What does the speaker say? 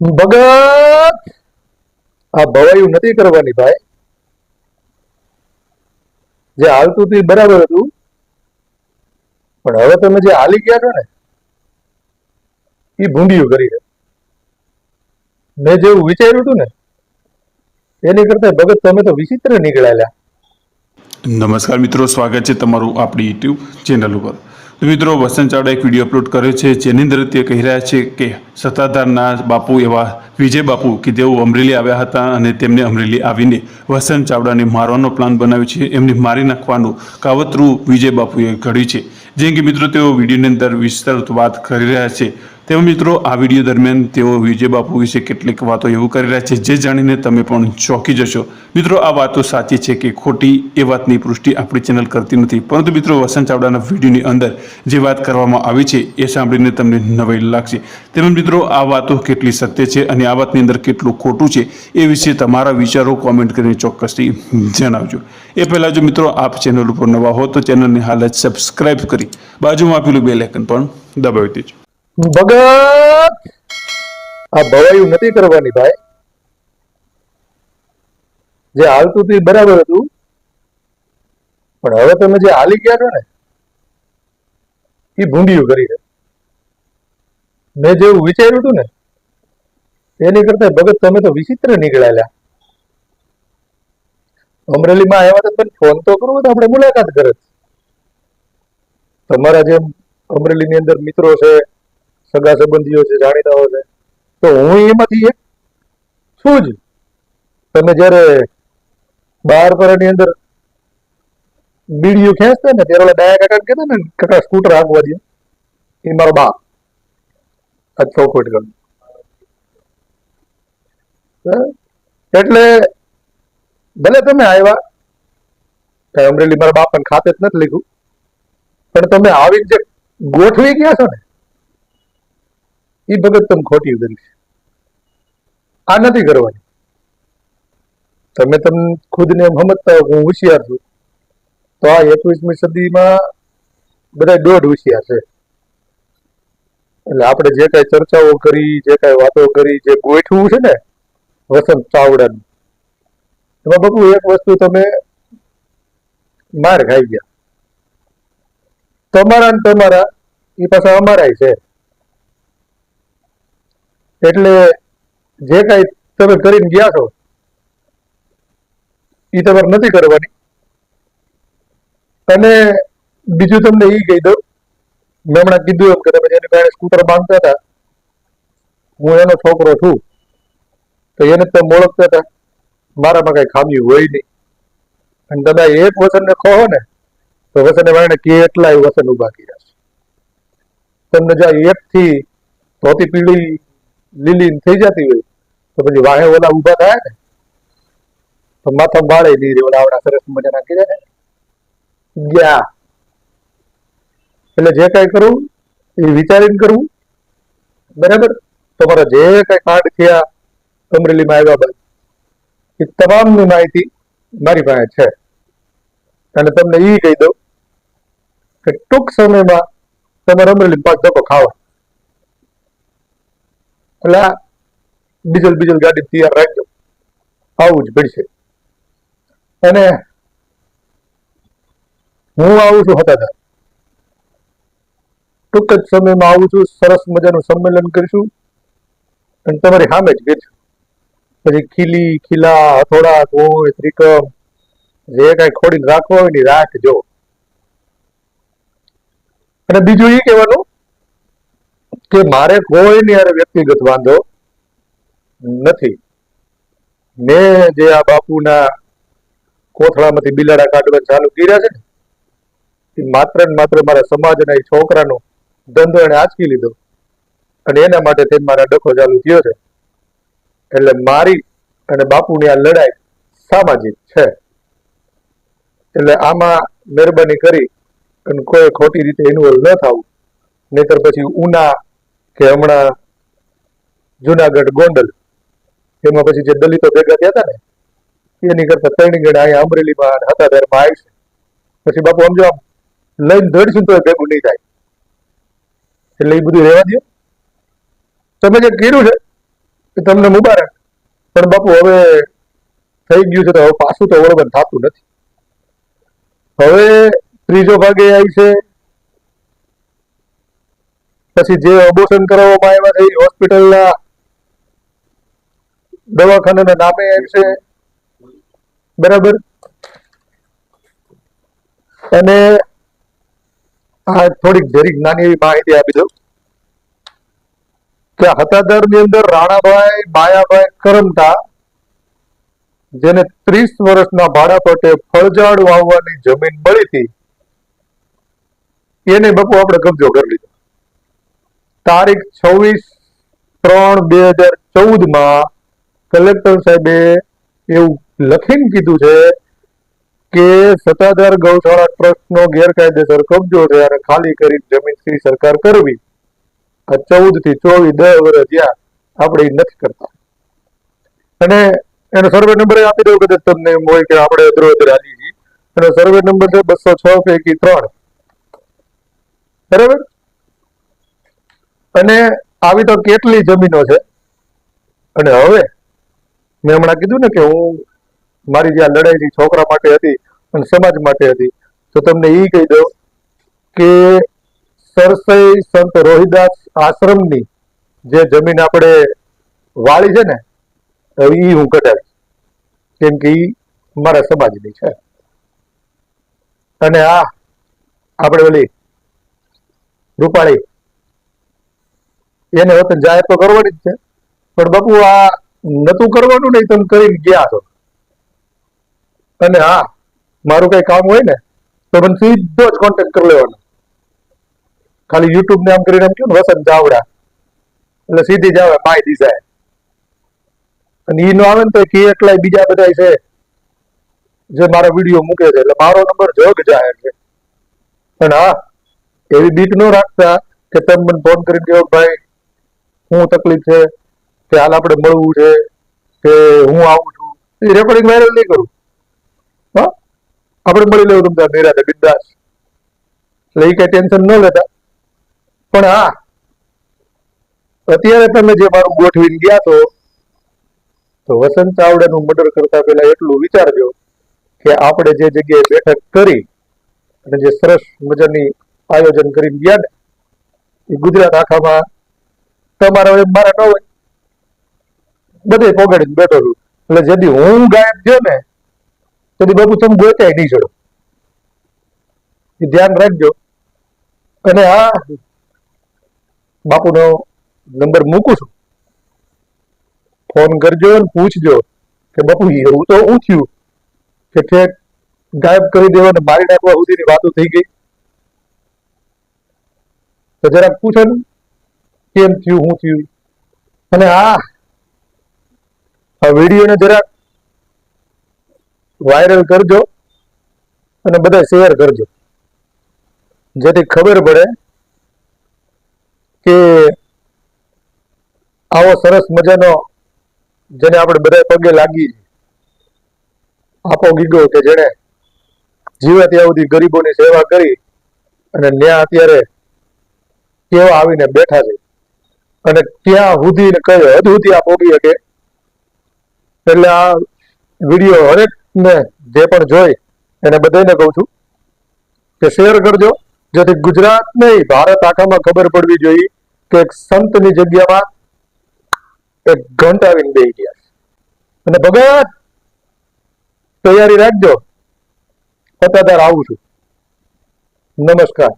ભગત! આ ભવાયું નથી કરવાની ભાઈ. જે હાલતું હતું એ બરાબર હતું. પણ હવે તમે જે હાલી ગયા છો ને, એ ભૂંડિયું કરી છે મેં જેવું વિચાર્યું હતું ને, એની કરતા ભગત તમે તો વિચિત્ર નીકળેલા નમસ્કાર મિત્રો, સ્વાગત છે તમારું આપણી યુટ્યુબ ચેનલ ઉપર. મિત્રો, વસંત ચાવડા એક વીડિયો અપલોડ કર્યો છે, જેની અંદર તે કહી રહ્યા છે કે સત્તાધારના બાપુ એવા વિજય બાપુ કે તેઓ અમરેલી આવ્યા હતા અને તેમને અમરેલી આવીને વસંત ચાવડાને મારવાનો પ્લાન બનાવ્યો છે. એમને મારી નાખવાનું કાવતરું વિજય બાપુએ ઘડ્યું છે. જેમ કે મિત્રો, તેઓ વિડીયોની અંદર વિસ્તૃત વાત કરી રહ્યા છે. તેઓ મિત્રો, આ વીડિયો દરમિયાન તેઓ વિજય બાપુ વિશે કેટલીક વાતો એવું કરી રહ્યા છે, જે જાણીને તમે પણ ચોંકી જશો. મિત્રો, આ વાતો સાચી છે કે ખોટી એ વાતની પુષ્ટિ આપણી ચેનલ કરતી નથી. પરંતુ મિત્રો, વસંત ચાવડાના વિડીયોની અંદર જે વાત કરવામાં આવી છે, એ સાંભળીને તમને નવાઈ લાગશે. તેમજ મિત્રો, આ વાતો કેટલી સત્ય છે અને આ વાતની અંદર કેટલું ખોટું છે, એ વિશે તમારા વિચારો કોમેન્ટ કરીને ચોક્કસથી જણાવજો. એ પહેલાં જો મિત્રો, આપ ચેનલ ઉપર નવા હો, તો ચેનલને હાલ જ સબસ્ક્રાઇબ કરી બાજુમાં આપેલું બે લેકન પણ દબાવી દેજો. ભગત આ ભવાયું નથી કરવાની ભાઈ. જે હાલતું હતું એ બરાબર હતું. પણ હવે તમે જે હાલી ગયા છો ને, એ ભૂંડિયું કરી મેં જેવું વિચાર્યું હતું ને એની કરતા ભગત તમે તો વિચિત્ર નીકળેલા અમરેલીમાં આવ્યા તો પણ ફોન તો કરવો તો આપણે મુલાકાત કરે તમારા જેમ અમરેલીની અંદર મિત્રો છે સગા સંબંધીઓ છે, જાણીતાઓ છે. તો હું એમાંથી એક છું જ. તમે જ્યારે બાર પરની અંદર બીડીયું ખેંચતા ને ત્યારે ડાયા કાકા કહેતા ને, કાકા, સ્કૂટર આગવા દે. એ મારો બા આ ચોખવટ કરું એટલે ભલે તમે આવ્યા, કઈ અમરેલી મારા બાપાને ખાતે જ નથી લીધું પણ તમે આવી જે ગોઠવી ગયા છો ને એ ભગત તમે ખોટી કરી આ નથી કરવાની. તમે તમને ખુદને એમ સમજતા હું હોશિયાર છું, તો આ એકવીસમી સદીમાં બધા દોઢ હોશિયાર છે. એટલે આપણે જે કાંઈ ચર્ચાઓ કરી, જે કાંઈ વાતો કરી, જે ગોઠવું છે ને, વસંત ચાવડાનું, એમાં બાપુ એક વસ્તુ તમે માર ખાઈ ગયા. તમારા ને તમારા એ પાછા અમારાય છે. એટલે જે કઈ તમે કરીને ગયા છો એ તમારે નથી કરવાની. અને બીજું તમને એ કહી દઉં, મેં હમણાં કીધું એમ કે તમે જેને કારણે સ્કૂટર બાંધતા હતા, હું એનો છોકરો છું, તો એને તમે ઓળખતા હતા. મારામાં કઈ ખામી હોય નહીં. અને તમે એક વસનને કહો ને, તો વસને વાળને કેટલાય વસન ઊભા કર્યા છે. તમને જ્યાં એક થી ધોતી પીળી લીલી થઈ જતી હોય, તો પછી વાહે ઓલા ઊભા થાય ને, તો માથા બાળે નહીં ઓલા આવડા સરસ મજાના કર્યા ને, ગયા. એટલે જે કઈ કરવું એ વિચારીને કરવું બરાબર? તમારા જે કઈ કાર્ડ થયા, અમરેલીમાં આવ્યા બાદ, એ તમામની માહિતી મારી પાસે છે. અને તમને એ કહી દઉં કે ટૂંક સમયમાં તમારે અમરેલી પાંચ ધક્કો ખાવા. એટલે ડીઝલ બીજલ ગાડી તૈયાર રાખજો. આવું જ પડશે અને હું આવું છું હતાધાર. ટૂંક જ સમયમાં આવું છું, સરસ મજાનું સંમેલન કરીશું. અને તમારી સામે જ કરીશું પછી ખીલી, ખીલા, હથોડા કોઈ ત્રિકમ જે કઈ ખોડીને રાખવા હોય ને રાખજો. અને બીજું એ કહેવાનું કે મારે કોઈની હારે વ્યક્તિગત વાંધો નથી. મેં જે આ બાપુના કોથળામાંથી બિલાડા કાઢવા ચાલુ કર્યા છે ને, એ માત્ર ને માત્ર મારા સમાજના એ છોકરાનો ધંધો એને આંચકી લીધો. અને એના માટે તે મારા ડખો ચાલુ થયો છે. એટલે મારી અને બાપુની આ લડાઈ સામાજિક છે. એટલે આમાં મહેરબાની કરી અને કોઈ ખોટી રીતે ઇન્વોલ્વ ન થવું નહીતર પછી ઉના કે હમણાં જુનાગઢ ગોંડલ, એમાં પછી જે દલિતો ભેગા થયા હતા ને, એની કરતા ત્રણ ગણા અહીંયા અમરેલીમાં હતા ધરમાં આવી છે. પછી બાપુ સમજો આમ લઈને દોડશું તો ભેગું નહીં થાય. એટલે એ બધું રહેવા દો. તમે જે કર્યું છે એ તમને મુબારક. પણ બાપુ હવે થઈ ગયું છે તો હવે પાછું તો વળવન થતું નથી. હવે ત્રીજો ભાગે આવી છે પછી જે અબોશન કરાવવામાં આવ્યા છે, એ હોસ્પિટલના દવાખાનાના નામે છે. બરાબર? અને આ થોડીક જરીક નાની એવી માહિતી આપી દઉં. કે હતાદરની અંદર રાણાભાઈ, માયાભાઈ કરમટા, જેને ત્રીસ વર્ષના ભાડા પટે ફળઝાડ વાવવાની જમીન મળી હતી, એને બાપુ આપણે કબજો કરી લીધો. તારીખ છવ્વીસ ત્રણ બે હજાર ચૌદમાં કલેક્ટર સાહેબે એવું લખીને કીધું છે કે સત્તાધાર ગૌશાળા ટ્રસ્ટનો ગેરકાયદેસર કબજો છે અને ખાલી કરી જમીન શ્રી સરકાર કરવી. આ ચૌદથી ચોવીસ દસ વર્ષ જ્યાં આપણે નથી કરતા. અને એનો સર્વે નંબર આપી દઉં કદાચ તમને એમ હોય કે આપણે અધરો હાલી છીએ. સર્વે નંબર છે બસો છ પૈકી ત્રણ. બરાબર? અને આવી તો કેટલી જમીનો છે? અને હવે મેં હમણાં કીધું ને કે હું મારી જે આ લડાઈ છોકરા માટે હતી અને સમાજ માટે હતી, તો તમને એ કહી દઉં કે સરસઈ સંત રોહિદાસ આશ્રમની જે જમીન આપણે વાળી છે ને એ હું કઢાવીશ. કેમ કે એ મારા સમાજની છે. અને આ, આપણે ઓલી રૂપાળી એને વતન જાહેર તો કરવાની જ છે. પણ બાપુ, આ નતું કરવાનું નહીં તમે કરીને ગયા છો. અને હા, મારું કઈ કામ હોય ને, તો મને સીધો જ કોન્ટેક્ટ કરી લેવાનો. ખાલી યુટ્યુબ ને આમ કરીને એમ કહ્યું ને, વસંત જાવડા. એટલે સીધી જ આવે માય દિશાએ અને ઈ નો આવે ને તો કે એટલાય બીજા બધા છે. જે મારા વીડિયો મૂકે છે, એટલે મારો નંબર જગ જાહેર છે. પણ હા, એવી બીક ન રાખતા કે તમે મને ફોન કરીને કહો ભાઈ શું તકલીફ છે, કે હાલ આપણે મળવું છે, કે હું આવું છું, એ રેકોર્ડિંગ વાયરલ નહીં કરું. હા? આપણે મળી લેવું તમને નિરાતે બિંદાસ. એટલે એ કઈ ટેન્શન ન લેતા. પણ હા, અત્યારે તમે જે મારું ગોઠવીને ગયા છો, તો વસંત ચાવડાનું મર્ડર કરતા પહેલા એટલું વિચારજો, કે આપણે જે જગ્યાએ બેઠક કરી, અને જે સરસ મજાની આયોજન કરીને ગયા ને, એ ગુજરાત આખામાં તમારા હોય મારા ન હોય. બધે પોગાડીને બેઠો છું. એટલે જેથી હું ગાયબ થયો ને, તેથી બાપુ તમે ગોત્યા નહીં છો એ ધ્યાન રાખજો. અને હા બાપુનો નંબર મૂકું છું. ફોન કરજો અને પૂછજો કે બાપુ, એવું તો થયું કે ઠેક ગાયબ કરી દેવા ને મારી નાખવા સુધીની વાતો થઈ ગઈ? તો જરાક પૂછો ને. કેમ થયું શું થયું? અને આ આ વિડીયોને જરાક વાયરલ કરજો અને બધા શેર કરજો. જેથી ખબર પડે કે આવો સરસ મજાનો જેને આપણે બધા પગે લાગી આપો ગીગો કે જેને જીવે ત્યાં સુધી ગરીબોની સેવા કરી અને ન્યા અત્યારે કેવા આવીને બેઠા છે. અને ત્યાં સુધી ને કઈ હદ સુધી આ પોગી શકે? એટલે આ વીડિયો હરેક ને જે પણ જોઈ, એને બધાને કહું છું કે શેર કરજો. જેથી ગુજરાત નહીં, ભારત આખામાં ખબર પડવી જોઈએ કે એક સંતની જગ્યામાં એક ઘંટ આવીને બે ગયા અને ભગત તૈયારી રાખજો. પતાદાર આવું છું. નમસ્કાર.